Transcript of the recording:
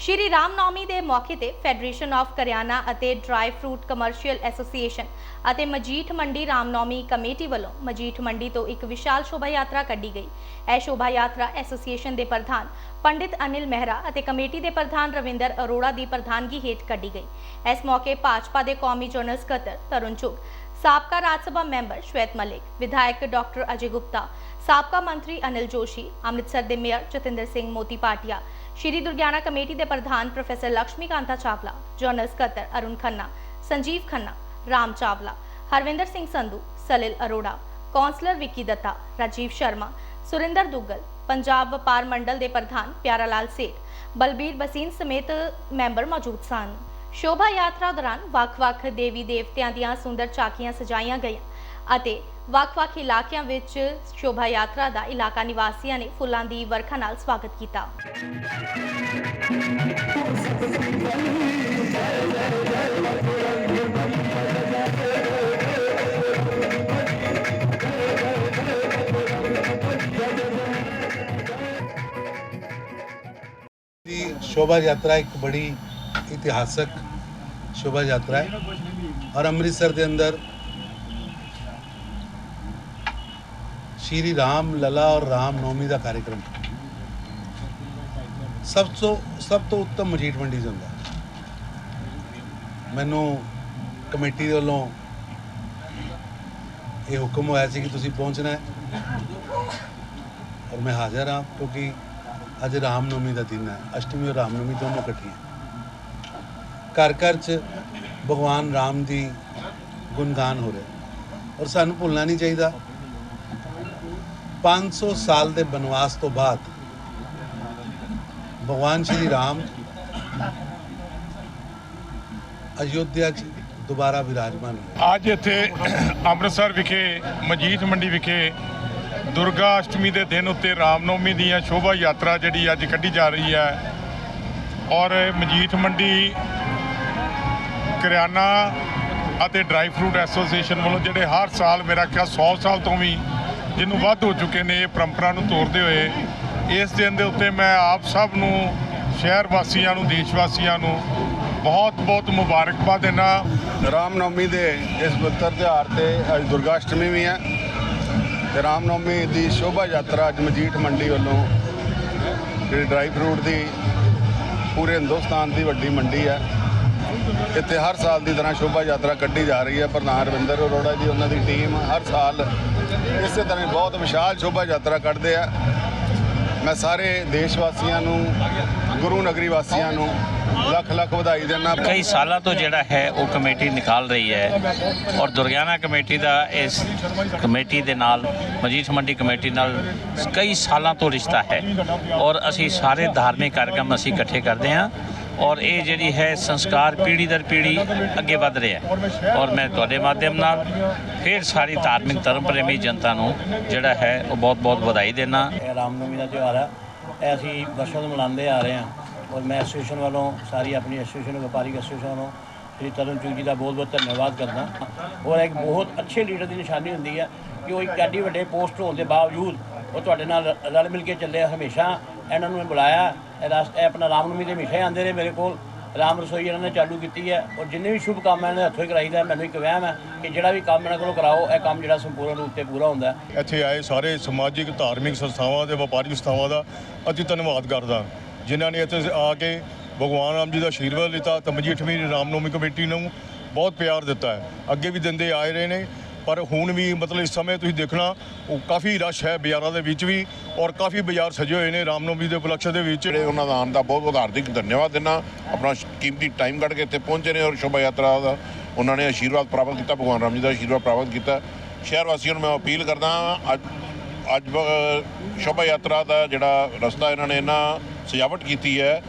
ਸ਼੍ਰੀ ਰਾਮ ਨੌਮੀ ਦੇ ਮੌਕੇ ਤੇ ਫੈਡਰੇਸ਼ਨ ਆਫ ਕਰਿਆਨਾ ਅਤੇ ਡਰਾਈ ਫਰੂਟ ਕਮਰਸ਼ੀਅਲ ਐਸੋਸੀਏਸ਼ਨ ਅਤੇ ਮਜੀਠ ਮੰਡੀ ਰਾਮਨੌਮੀ ਕਮੇਟੀ ਵੱਲੋਂ ਮਜੀਠ ਮੰਡੀ ਤੋਂ ਇੱਕ ਵਿਸ਼ਾਲ ਸ਼ੋਭਾ ਯਾਤਰਾ ਕੱਢੀ ਗਈ। ਇਹ ਸ਼ੋਭਾ ਯਾਤਰਾ ਐਸੋਸੀਏਸ਼ਨ ਦੇ ਪ੍ਰਧਾਨ ਪੰਡਿਤ ਅਨਿਲ ਮਹਿਰਾ ਅਤੇ ਕਮੇਟੀ ਦੇ ਪ੍ਰਧਾਨ ਰਵਿੰਦਰ ਅਰੋੜਾ ਦੀ ਪ੍ਰਧਾਨਗੀ ਹੇਠ ਕੱਢੀ ਗਈ। ਇਸ ਮੌਕੇ ਭਾਜਪਾ ਦੇ ਕੌਮੀ ਜਨਰਲ ਸਕੱਤਰ ਤਰੁਣ ਚੁਗ, ਸਾਬਕਾ ਰਾਜ ਸਭਾ ਮੈਂਬਰ ਸ਼ਵੇਤ ਮਲਿਕ, ਵਿਧਾਇਕ ਡਾਕਟਰ ਅਜੇ ਗੁਪਤਾ ਸਾਬਕਾ ਮੰਤਰੀ ਅਨਿਲ ਜੋਸ਼ੀ, ਅੰਮ੍ਰਿਤਸਰ ਦੇ ਮੇਅਰ ਜਤਿੰਦਰ ਸਿੰਘ ਮੋਤੀ ਪਾਟਿਆ, ਸ਼੍ਰੀ ਦੁਰਗਿਆਨਾ ਕਮੇਟੀ ਦੇ ਪ੍ਰਧਾਨ ਪ੍ਰੋਫੈਸਰ ਲక్ష్ਮੀ ਕਾਂਤਾ ਚਾਵਲਾ, ਜਨਰਲ ਸਕੱਤਰ ਅਰੁਣ ਖੰਨਾ, ਸੰਜੀਵ ਖੰਨਾ, ਰਾਮ ਚਾਵਲਾ, ਹਰਵਿੰਦਰ ਸਿੰਘ ਸੰਧੂ, ਸਲਿਲ ਅਰੋੜਾ, ਕੌਂਸਲਰ ਵਿੱਕੀ ਦੱਤਾ, ਰਾਜੀਵ ਸ਼ਰਮਾ, ਸੁਰਿੰਦਰ ਦੁੱਗਲ, ਪੰਜਾਬ ਵਪਾਰ ਮੰਡਲ ਦੇ ਪ੍ਰਧਾਨ ਪਿਆਰਾ ਲਾਲ ਸੇਠ, ਬਲਬੀਰ ਬਸੀਨ ਸਮੇਤ ਮੈਂਬਰ ਮੌਜੂਦ ਸਨ। ਸ਼ੋਭਾ ਯਾਤਰਾ ਦੌਰਾਨ ਵੱਖ-ਵੱਖ ਦੇਵੀ ਦੇਵਤਿਆਂ ਦੀਆਂ ਸੁੰਦਰ ਝਾਕੀਆਂ ਸਜਾਈਆਂ ਗਈਆਂ। ਅਤੇ ਵੱਖ-ਵੱਖ ਇਲਾਕਿਆਂ ਵਿੱਚ ਸ਼ੋਭਾ ਯਾਤਰਾ ਦਾ ਇਲਾਕਾ ਨਿਵਾਸੀਆਂ ਨੇ ਫੁੱਲਾਂ ਦੀ ਵਰਖਾ ਨਾਲ ਸਵਾਗਤ ਕੀਤਾ। ਦੀ ਸ਼ੋਭਾ ਯਾਤਰਾ ਇੱਕ ਬੜੀ ਇਤਿਹਾਸਕ ਸ਼ੋਭਾ ਯਾਤਰਾ ਹੈ ਔਰ ਅੰਮ੍ਰਿਤਸਰ ਦੇ ਅੰਦਰ ਸ਼੍ਰੀ ਰਾਮ ਲਲਾ ਔਰ ਰਾਮ ਨੌਮੀ ਦਾ ਕਾਰਜਕ੍ਰਮ ਸਭ ਤੋਂ ਸਭ ਤੋਂ ਉੱਤਮ ਮਜੀਠ ਮੰਡੀ 'ਚ ਹੁੰਦਾ। ਮੈਨੂੰ ਕਮੇਟੀ ਦੇ ਵੱਲੋਂ ਇਹ ਹੁਕਮ ਹੋਇਆ ਸੀ ਕਿ ਤੁਸੀਂ ਪਹੁੰਚਣਾ ਹੈ। ਔਰ ਮੈਂ ਹਾਜ਼ਰ ਹਾਂ ਕਿਉਂਕਿ ਅੱਜ ਰਾਮ ਨੌਮੀ ਦਾ ਦਿਨ ਹੈ। ਅਸ਼ਟਮੀ ਔਰ ਰਾਮ ਨਵਮੀ ਦੋਨੋਂ ਇਕੱਠੀਆਂ। ਘਰ ਘਰ 'ਚ ਭਗਵਾਨ ਰਾਮ ਦੀ ਗੁਣਗਾਨ ਹੋ ਰਿਹਾ। ਔਰ ਸਾਨੂੰ ਭੁੱਲਣਾ ਨਹੀਂ ਚਾਹੀਦਾ। 500 ਸਾਲ ਦੇ ਬਨਵਾਸ ਤੋਂ ਬਾਅਦ ਭਗਵਾਨ ਸ਼੍ਰੀ ਰਾਮ ਅਯੋਧਿਆ 'ਚ ਦੁਬਾਰਾ ਵਿਰਾਜਮਾਨ ਹੋਏ। ਅੱਜ ਇੱਥੇ ਅੰਮ੍ਰਿਤਸਰ ਵਿਖੇ, ਮਜੀਠ ਮੰਡੀ ਵਿਖੇ ਦੁਰਗਾ ਅਸ਼ਟਮੀ ਦੇ ਦਿਨ ਉੱਤੇ ਰਾਮਨੌਮੀ ਦੀਆਂ ਸ਼ੋਭਾ ਯਾਤਰਾ ਜਿਹੜੀ ਅੱਜ ਕੱਢੀ ਜਾ ਰਹੀ ਹੈ। ਔਰ ਮਜੀਠ ਮੰਡੀ, ਕਰਿਆਨਾ ਅਤੇ ਡਰਾਈ ਫਰੂਟ ਐਸੋਸੀਏਸ਼ਨ ਵੱਲੋਂ ਜਿਹੜੇ ਹਰ ਸਾਲ ਮੇਰਾ ਖਿਆਲ 100 ਸਾਲ ਤੋਂ ਵੀ ਜਿਹਨੂੰ ਵੱਧ ਹੋ ਚੁੱਕੇ ਨੇ, ਇਹ ਪਰੰਪਰਾ ਨੂੰ ਤੋੜਦੇ ਹੋਏ, ਇਸ ਦਿਨ ਦੇ ਉੱਤੇ ਮੈਂ ਆਪ ਸਭ ਨੂੰ, ਸ਼ਹਿਰ ਵਾਸੀਆਂ ਨੂੰ, ਦੇਸ਼ ਵਾਸੀਆਂ ਨੂੰ ਬਹੁਤ ਬਹੁਤ ਮੁਬਾਰਕਬਾਦ ਦਿੰਦਾ ਰਾਮ ਨੌਮੀ ਦੇ ਇਸ ਪਵਿੱਤਰ ਤਿਉਹਾਰ ਤੇ ਅੱਜ ਦੁਰਗਾ ਅਸ਼ਟਮੀ ਵੀ ਹੈ ਤੇ ਰਾਮ ਨੌਮੀ ਦੀ ਸ਼ੋਭਾ ਯਾਤਰਾ ਅੱਜ ਮਜੀਠ ਮੰਡੀ ਵੱਲੋਂ ਜਿਹੜੀ ਡਰਾਈ ਫਰੂਟ ਦੀ ਪੂਰੇ ਹਿੰਦੁਸਤਾਨ ਦੀ ਵੱਡੀ ਮੰਡੀ ਹੈ। ਇੱਥੇ ਹਰ ਸਾਲ ਦੀ ਤਰ੍ਹਾਂ ਸ਼ੋਭਾ ਯਾਤਰਾ ਕੱਢੀ ਜਾ ਰਹੀ ਹੈ। ਪ੍ਰਧਾਨ ਰਵਿੰਦਰ ਅਰੋੜਾ ਜੀ, ਉਹਨਾਂ ਦੀ ਟੀਮ ਹਰ ਸਾਲ ਇਸੇ ਤਰ੍ਹਾਂ ਬਹੁਤ ਵਿਸ਼ਾਲ ਸ਼ੋਭਾ ਯਾਤਰਾ ਕੱਢਦੇ ਆ। ਮੈਂ ਸਾਰੇ ਦੇਸ਼ ਵਾਸੀਆਂ ਨੂੰ, ਗੁਰੂ ਨਗਰੀ ਵਾਸੀਆਂ ਨੂੰ ਲੱਖ ਲੱਖ ਵਧਾਈ ਦਿੰਦਾ। ਕਈ ਸਾਲਾਂ ਤੋਂ ਜਿਹੜਾ ਹੈ, ਉਹ ਕਮੇਟੀ ਨਿਕਾਲ ਰਹੀ ਹੈ ਔਰ ਦੁਰਗਿਆਨਾ ਕਮੇਟੀ ਦਾ ਇਸ ਕਮੇਟੀ ਦੇ ਨਾਲ, ਮਜੀਠ ਮੰਡੀ ਕਮੇਟੀ ਨਾਲ ਕਈ ਸਾਲਾਂ ਤੋਂ ਰਿਸ਼ਤਾ ਹੈ ਔਰ ਅਸੀਂ ਸਾਰੇ ਧਾਰਮਿਕ ਕਾਰਜਕ੍ਰਮ ਅਸੀਂ ਇਕੱਠੇ ਕਰਦੇ ਹਾਂ। ਔਰ ਇਹ ਜਿਹੜੀ ਹੈ ਸੰਸਕਾਰ ਪੀੜ੍ਹੀ ਦਰ ਪੀੜ੍ਹੀ ਅੱਗੇ ਵਧ ਰਿਹਾ ਹੈ। ਔਰ ਮੈਂ ਤੁਹਾਡੇ ਮਾਧਿਅਮ ਨਾਲ ਫਿਰ ਸਾਰੀ ਧਾਰਮਿਕ ਧਰਮ ਪ੍ਰੇਮੀ ਜਨਤਾ ਨੂੰ ਜਿਹੜਾ ਹੈ ਉਹ ਬਹੁਤ ਬਹੁਤ ਵਧਾਈ ਦੇਣਾ ਇਹ ਰਾਮਨਵਮੀ ਦਾ ਤਿਉਹਾਰ ਆ। ਇਹ ਅਸੀਂ ਵਰਸ਼ੋਂ ਤੋਂ ਮਨਾਉਂਦੇ ਆ ਰਹੇ ਹਾਂ। ਔਰ ਮੈਂ ਐਸੋਸੀਏਸ਼ਨ ਵੱਲੋਂ ਸਾਰੀ ਆਪਣੀ ਐਸੋਸੀਏਸ਼ਨ, ਵਪਾਰਿਕ ਐਸੋਸੀਏਸ਼ਨ ਵੱਲੋਂ ਸ੍ਰੀ ਤਰਨ ਚੁਗ ਜੀ ਦਾ ਬਹੁਤ ਬਹੁਤ ਧੰਨਵਾਦ ਕਰਦਾ ਔਰ ਇੱਕ ਬਹੁਤ ਅੱਛੇ ਲੀਡਰ ਦੀ ਨਿਸ਼ਾਨੀ ਹੁੰਦੀ ਹੈ ਕਿ ਉਹ ਇੱਕ ਐਡੀ ਵੱਡੇ ਪੋਸਟ ਹੋਣ ਦੇ ਬਾਵਜੂਦ ਉਹ ਤੁਹਾਡੇ ਨਾਲ ਰਲ ਮਿਲ ਕੇ ਚੱਲੇ ਹਮੇਸ਼ਾ। ਇਹਨਾਂ ਨੂੰ ਮੈਂ ਬੁਲਾਇਆ, ਇਹ ਆਪਣਾ ਰਾਮਨਵਮੀ ਦੇ ਹਮੇਸ਼ਾ ਹੀ ਆਉਂਦੇ ਰਹੇ ਮੇਰੇ ਕੋਲ। ਰਾਮ ਰਸੋਈ ਇਹਨਾਂ ਨੇ ਚਾਲੂ ਕੀਤੀ ਹੈ ਔਰ ਜਿੰਨੇ ਵੀ ਸ਼ੁਭ ਕੰਮ ਇਹਨਾਂ ਦੇ ਹੱਥੋਂ ਹੀ ਕਰਾਈਦਾ ਮੈਨੂੰ ਇੱਕ ਵਹਿਮ ਹੈ ਕਿ ਜਿਹੜਾ ਵੀ ਕੰਮ ਇਹਨਾਂ ਕੋਲੋਂ ਕਰਾਓ, ਇਹ ਕੰਮ ਜਿਹੜਾ ਸੰਪੂਰਨ ਰੂਪ ਤੇ ਪੂਰਾ ਹੁੰਦਾ ਇੱਥੇ ਆਏ ਸਾਰੇ ਸਮਾਜਿਕ, ਧਾਰਮਿਕ ਸੰਸਥਾਵਾਂ ਤੇ ਵਪਾਰਿਕ ਸੰਸਥਾਵਾਂ ਦਾ ਅਤੀ ਧੰਨਵਾਦ ਕਰਦਾ ਜਿਨ੍ਹਾਂ ਨੇ ਇੱਥੇ ਆ ਕੇ ਭਗਵਾਨ ਰਾਮ ਜੀ ਦਾ ਆਸ਼ੀਰਵਾਦ ਲਿੱਤਾ ਤੇ ਮਜੀਠਵੀਂ ਰਾਮਨੌਮੀ ਕਮੇਟੀ ਨੂੰ ਬਹੁਤ ਪਿਆਰ ਦਿੱਤਾ ਹੈ। ਅੱਗੇ ਵੀ ਦਿੰਦੇ ਆਏ ਰਹੇ ਨੇ। ਪਰ ਹੁਣ ਵੀ ਮਤਲਬ ਇਸ ਸਮੇਂ ਤੁਸੀਂ ਦੇਖਣਾ, ਉਹ ਕਾਫੀ ਰਸ਼ ਹੈ ਬਾਜ਼ਾਰਾਂ ਦੇ ਵਿੱਚ ਵੀ ਔਰ ਕਾਫੀ ਬਾਜ਼ਾਰ ਸਜੇ ਹੋਏ ਨੇ ਰਾਮਨੌਮੀ ਦੇ ਉਪਲਕਸ਼ ਦੇ ਵਿੱਚ। ਜਿਹੜੇ ਉਹਨਾਂ ਦਾ ਆਉਣ ਦਾ ਬਹੁਤ ਬਹੁਤ ਹਾਰਦਿਕ ਧੰਨਵਾਦ ਦਿੰਦਾ। ਆਪਣਾ ਕੀਮਤੀ ਟਾਈਮ ਕੱਢ ਕੇ ਇੱਥੇ ਪਹੁੰਚੇ ਨੇ ਔਰ ਸ਼ੋਭਾ ਯਾਤਰਾ ਦਾ। ਉਹਨਾਂ ਨੇ ਆਸ਼ੀਰਵਾਦ ਪ੍ਰਾਪਤ ਕੀਤਾ, ਭਗਵਾਨ ਰਾਮ ਜੀ ਦਾ ਆਸ਼ੀਰਵਾਦ ਪ੍ਰਾਪਤ ਕੀਤਾ। ਸ਼ਹਿਰ ਵਾਸੀਆਂ ਨੂੰ ਮੈਂ ਅਪੀਲ ਕਰਦਾ ਅੱਜ ਅੱਜ ਸ਼ੋਭਾ ਯਾਤਰਾ ਦਾ ਜਿਹੜਾ ਰਸਤਾ ਇਹਨਾਂ ਨੇ ਇਹਨਾਂ ਸਜਾਵਟ ਕੀਤੀ ਹੈ।